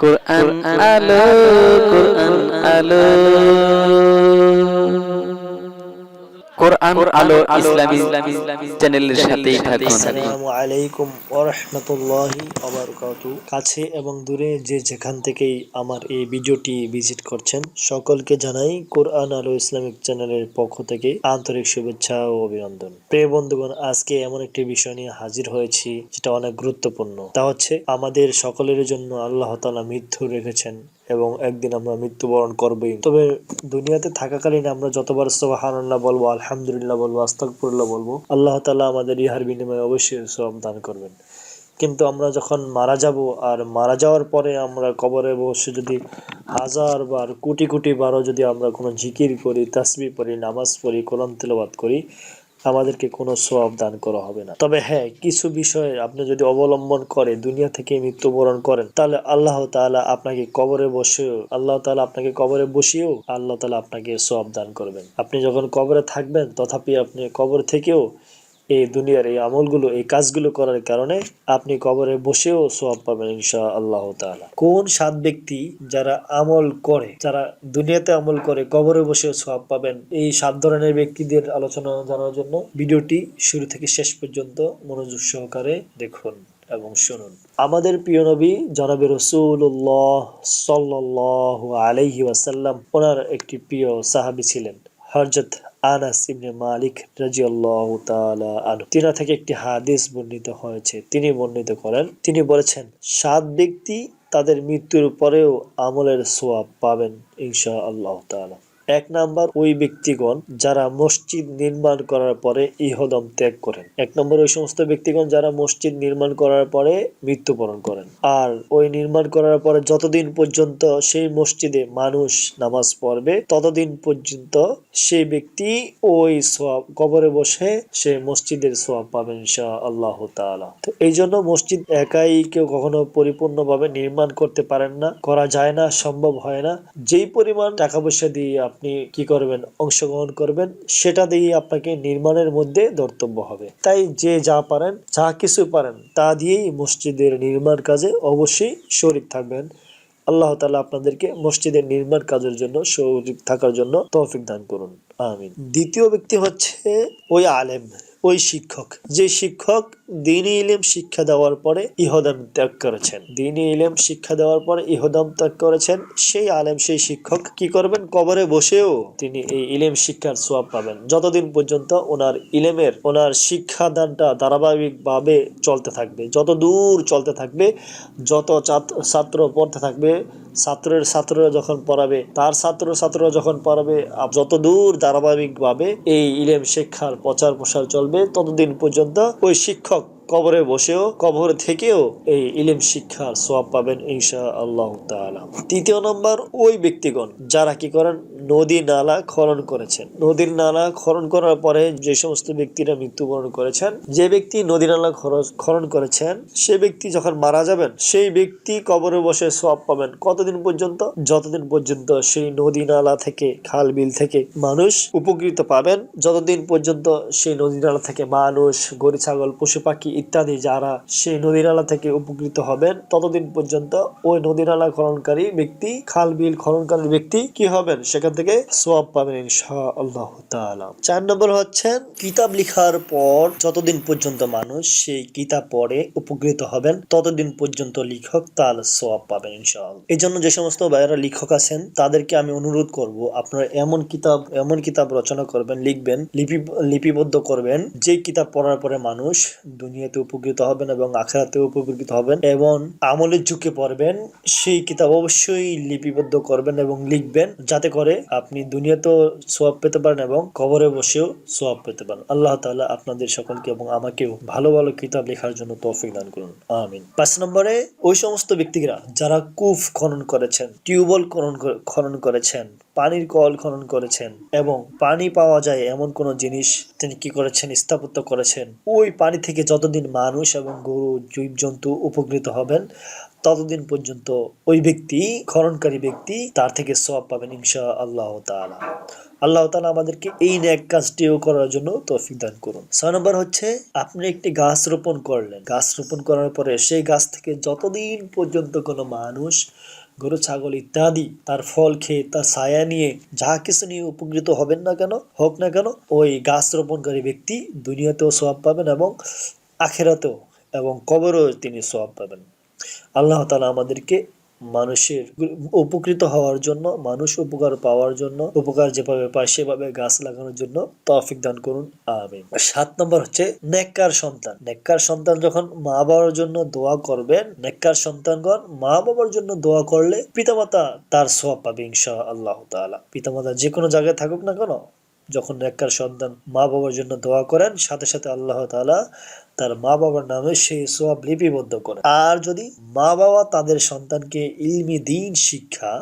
কোরআন আলো কোরআন আলো কোরআন আলো ইসলামী চ্যানেলের সাথেই থাকুন। আসসালামু আলাইকুম ওরহমতুল্লাহি অবরকাতু কাছে এবং দূরে যে যেখান থেকেই আমার এই ভিডিওটি ভিজিট করছেন সকলকে জানাই কোরআন আলো ইসলামিক চ্যানেলের পক্ষ থেকে আন্তরিক শুভেচ্ছা ও অভিনন্দন। প্রিয় বন্ধুগণ আজকে এমন একটি বিষয় নিয়ে হাজির হয়েছি যেটা অনেক গুরুত্বপূর্ণ। তা হচ্ছে আমাদের সকলের জন্য আল্লাহ তাআলা মৃত্যু রেখেছেন। এবং একদিন আমরা মৃত্যুবরণ করবই। তবে দুনিয়াতে থাকাকালীন আমরা যতবার সুবহানাল্লাহ বলব, আলহামদুলিল্লাহ বলব, আস্তাগফিরুল্লাহ বলব, আল্লাহ তালা আমাদের ইহার বিনিময়ে অবশ্যই সব দান করবেন। কিন্তু আমরা যখন মারা যাব আর মারা যাওয়ার পরে আমরা কবরে বসে যদি হাজার বার, কোটি কোটি বারও যদি আমরা কোনো জিকির করি, তাসবি পড়ি, নামাজ পড়ি, কোরআন তেলাওয়াত করি আমাদেরকে কোনো সব দান করা হবে না। তবে হ্যাঁ কিছু বিষয়ে আপনি যদি অবলম্বন করে দুনিয়া থেকে মৃত্যুবরণ করেন, তাহলে আল্লাহ তালা আপনাকে কবরে বসেও আল্লাহ তালা আপনাকে কবরে বসিয়েও আল্লাহ তালা আপনাকে সব দান করবেন। আপনি যখন কবরে থাকবেন, তথাপি আপনি কবর থেকেও এই দুনিয়ার এই আমলগুলো, এই কাজগুলো করার কারণে আপনি কবরে বসেও সোয়াব পাবেন ইনশা আল্লাহ তাআলা। কোন সাত ব্যক্তি যারা আমল করে, যারা দুনিয়াতে আমল করে, কবরে বসেও সোয়াব পাবেন, এই সাত ধরনের ব্যক্তিদের আলোচনা জানার জন্য ভিডিওটি শুরু থেকে শেষ পর্যন্ত মনোযোগ সহকারে দেখুন এবং শুনুন। আমাদের প্রিয় নবী জনাবে রসুল্লাহ সাল্লাহ আলাইহি ওয়াসাল্লাম, ওনার একটি প্রিয় সাহাবী ছিলেন হরজত আনাস ইবনে মালিক রাজিউল্লাহ তালা আনহু। তিনা থেকে একটি হাদিস বর্ণিত হয়েছে। তিনি বর্ণিত করেন, তিনি বলেছেন, সাত ব্যক্তি তাদের মৃত্যুর পরেও আমলের সোয়াব পাবেন ইনশা আল্লাহ তাআলা। এক নাম্বার ওই ব্যক্তিগণ যারা মসজিদ নির্মাণ করার পরে ইহদম ত্যাগ করেন। এক নম্বর ওই সমস্ত ব্যক্তিগণ যারা মসজিদ নির্মাণ করার পরে মৃত্যুবরণ করেন। আর ওই নির্মাণ করার পরে যতদিন পর্যন্ত সেই মসজিদে মানুষ নামাজ পড়বে, ততদিন পর্যন্ত সেই ব্যক্তি ওই সোয়াব, কবরে বসে সে মসজিদের সোয়াব পাবেন ইনশা আল্লাহ তাআলা। তো এই জন্য মসজিদ একাই কেউ কখনো পরিপূর্ণভাবে নির্মাণ করতে পারেন না, করা যায় না, সম্ভব হয় না। যেই পরিমাণ টাকা পয়সা দিয়ে আপনি কি করবেন? অংশগ্রহণ করবেন। সেটা দিয়ে আপনাকে নির্মাণের মধ্যে ধর্তব্য হবে। তাই যে যা পারেন, যা কিছু পারেন, তা দিয়েই মসজিদের নির্মাণ কাজে অবশ্যই শরিক থাকবেন। আল্লাহ তালা আপনাদেরকে মসজিদের নির্মাণ কাজের জন্য শরিক থাকার জন্য তৌফিক দান করুন। আমিন। দ্বিতীয় ব্যক্তি হচ্ছে ওই আলেম, ওই শিক্ষক। যে শিক্ষক দিনী ইলেম শিক্ষা দেওয়ার পরে ইহদাম ত্যাগ করেছেন। দিনী ইলেম শিক্ষা দেওয়ার পরে ইহদাম ত্যাগ করেছেন। সেই আলেম, সেই শিক্ষক কি করবেন? কবরে বসেও তিনি এই ইলেম শিক্ষার সোয়াব পাবেন। যতদিন পর্যন্ত ওনার ইলেমের, ওনার শিক্ষাদানটা ধারাবাহিকভাবে চলতে থাকবে, যত দূর চলতে থাকবে, যত ছাত্র পড়তে থাকবে, ছাত্রের ছাত্ররা যখন পড়াবে, তার ছাত্র ছাত্ররা যখন পড়াবে যত দূর ধারাবাহিকভাবে এই ইলেম শিক্ষার প্রচার প্রসার চলবে, ততদিন পর্যন্ত ওই শিক্ষক কবরে বসেও, কবর থেকেও এই ইলেম শিক্ষার সোয়াব পাবেন ইনশা আল্লাহ তৃতীয় নম্বর, ওই ব্যক্তিগণ যারা কি করেন? নদী নালা খনন করেছেন। নদীর নালা খনন করার পরে যে সমস্ত ব্যক্তিরা মৃত্যুবরণ করেছেন, যে ব্যক্তি নদী নালা খনন করেছেন, সে ব্যক্তি যখন মারা যাবেন, সেই ব্যক্তি কবরে বসে সোয়াব পাবেন কতদিন পর্যন্ত? যতদিন পর্যন্ত সেই নদী নালা থেকে, খাল বিল থেকে মানুষ উপকৃত পাবেন, যতদিন পর্যন্ত সেই নদী নালা থেকে মানুষ, গরু, ছাগল, পশু, পাখি ইত্যাদি যারা সেই নদী নালা থেকে উপকৃত হবেন, ততদিন পর্যন্ত ওই নদী নালা খননকারী ব্যক্তি, খাল বিল খননকারী ব্যক্তি কি হবেন? সেখান থেকে সোয়াব পাবেন ইনশা আল্লাহ চার নম্বর হচ্ছেন, কিতাব লিখার পর যতদিন পর্যন্ত মানুষ সেই কিতাব পড়ে উপকৃত হবেন, ততদিন পর্যন্ত লিখক তার সোয়াব পাবেন ইনশাআল্লাহ। এই জন্য যে সমস্ত ভাইয়েরা লিখক আছেন, তাদেরকে আমি অনুরোধ করব, আপনারা এমন কিতাব এমন কিতাব রচনা করবেন, লিখবেন, লিপি, লিপিবদ্ধ করবেন যে কিতাব পড়ার পরে মানুষ দুনিয়াতে উপকৃত হবেন এবং আখেরাতে উপকৃত হবেন এবং আমলের যুগে পড়বেন, সেই কিতাব অবশ্যই লিপিবদ্ধ করবেন এবং লিখবেন যাতে করে আপনি দুনিয়াতেও সোয়াব পেতে পারেন এবং কবরে বসেও সোয়াব পেতে পারেন। আল্লাহ তাআলা আপনাদের সকলকে এবং আমাকেও ভালো ভালো কিতাব লেখার জন্য তৌফিক দান করুন। আমিন। পাঁচ নম্বরে, ওই সমস্ত ব্যক্তিরা যারা কুফ খনন করেছেন, টিউবওয়েল খনন খনন করেছেন পানির কল খনন করেছেন এবং পানি পাওয়া যায় এমন কোন জিনিস তিনি কি করেছেন, স্থাপত্য করেছেন? ওই পানি থেকে যতদিন মানুষ এবং গরু, জীবজন্তু উপকৃত হবেন, ততদিন পর্যন্ত ওই ব্যক্তি, খননকারী ব্যক্তি, তার থেকে সব পাবেন ইনশা আল্লাহ তাআলা। আল্লাহ তাআলা আমাদেরকে এই ন্যাক কাজটিও করার জন্য তৌফিক দান করুন। ছয় নম্বর হচ্ছে, আপনি একটি গাছ রোপণ করলেন। গাছ রোপণ করার পরে সেই গাছ থেকে যতদিন পর্যন্ত কোনো মানুষ গরু, ছাগল ইত্যাদি, তার ফল খেয়ে, তার ছায়া নিয়ে যা কিছু নিয়ে উপকৃত হবেন না কেন, হোক না কেন, ওই গাছ রোপণকারী ব্যক্তি দুনিয়াতেও সব পাবেন এবং আখেরাতেও এবং কবরও তিনি সব পাবেন। আল্লাহ তালা আমাদেরকে মানুষের উপকৃত হওয়ার জন্য, মানুষ উপকার পাওয়ার জন্য, উপকার যেভাবে পায় সেভাবে গাছ লাগানোর জন্য তৌফিক দান করুন। আমিন। সাত নম্বর হচ্ছে নেককার সন্তান। নেককার সন্তান যখন মা বাবার জন্য দোয়া করবেন, নেককার সন্তানগণ মা বাবার জন্য দোয়া করলে পিতামাতা তার সওয়াব পাবে ইনশা আল্লাহ তাআলা। পিতামাতা যে কোনো জায়গায় থাকুক না কেন যখন নেককার সন্তান মা বাবার জন্য দোয়া করেন, সাথে সাথে আল্লাহ তাআলা তার মা বাবার নামে সেই সোয়াব লিপিবদ্ধ করেন। আর যদি মা বাবা তাদের সন্তানকে ইলমি দিন শিক্ষা,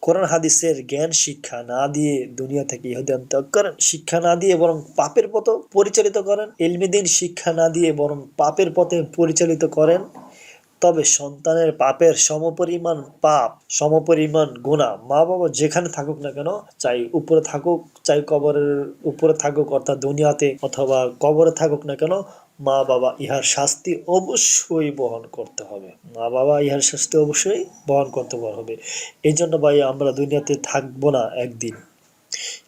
কোরআন, হাদিসের জ্ঞান শিক্ষা না দিয়ে দুনিয়া থেকে ইহুদান ত্যাগ করেন, শিক্ষা না দিয়ে বরং পাপের পথে পরিচালিত করেন, ইলমি দিন শিক্ষা না দিয়ে বরং পাপের পথে পরিচালিত করেন তবে সন্তানের পাপের সমপরিমাণ পাপ, সমপরিমাণ গুণা মা বাবা যেখানে থাকুক না কেন, চাই উপরে থাকুক, চাই কবরের উপরে থাকুক, অর্থাৎ দুনিয়াতে অথবা কবরে থাকুক না কেন মা বাবা ইহার শাস্তি অবশ্যই বহন করতে হবে। মা বাবা ইহার শাস্তি অবশ্যই বহন করতে হবে। এই জন্য ভাই, আমরা দুনিয়াতে থাকব না একদিন।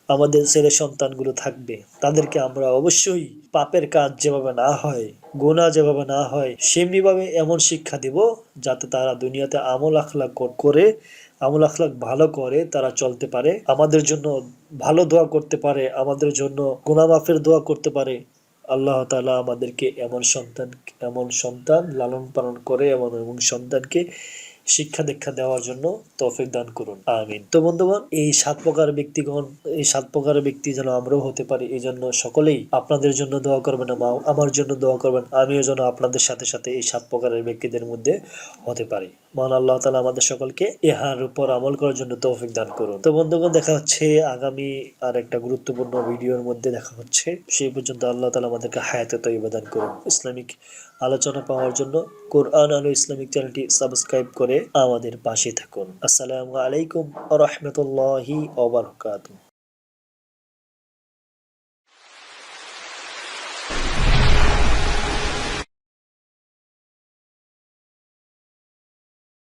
আমাদের ছেলে সন্তানগুলো থাকবে। তাদেরকে আমরা অবশ্যই পাপের কাজ যেভাবে না হয় গোনা যেভাবে না হয়, সেমনিভাবে এমন শিক্ষা দিব যাতে তারা দুনিয়াতে আমল আখলাক কর- আমল আখলাক ভালো করে তারা চলতে পারে। আমাদের জন্য ভালো দোয়া করতে পারে, আমাদের জন্য গুনাহ মাফের দোয়া করতে পারে। আল্লাহ তাআলা আমাদেরকে এমন সন্তান এমন সন্তান লালন পালন করে এমন এমন সন্তানকে শিক্ষা দীক্ষা দেওয়ার জন্য তৌফিক দান করুন। আমিন। তো বন্ধুগণ, এই সাত প্রকার ব্যক্তিগণ, এই সাত প্রকার ব্যক্তি যেন আমরাও হতে পারি এই জন্য সকলেই আপনাদের জন্য দোয়া করবেন আমা- আমার জন্য দোয়া করবেন, আমিও যেন আপনাদের সাথে সাথে এই সাত প্রকারের ব্যক্তিদের মধ্যে হতে পারি। মহান আল্লাহ তালা আমাদের সকলকে ইহার উপর আমল করার জন্য তৌফিক দান করুন। তো বন্ধুগণ, দেখা হচ্ছে আগামী আর একটা গুরুত্বপূর্ণ ভিডিওর মধ্যে দেখা হচ্ছে। সেই পর্যন্ত আল্লাহ তালা আমাদেরকে হায়াতে তৈবা দান করুন। ইসলামিক আলোচনা পাওয়ার জন্য কোরআন আলো ইসলামিক চ্যানেলটি সাবস্ক্রাইব করে আমাদের পাশে থাকুন। আসসালামু আলাইকুম রহমতুল্লাহি ওবরকাতুহ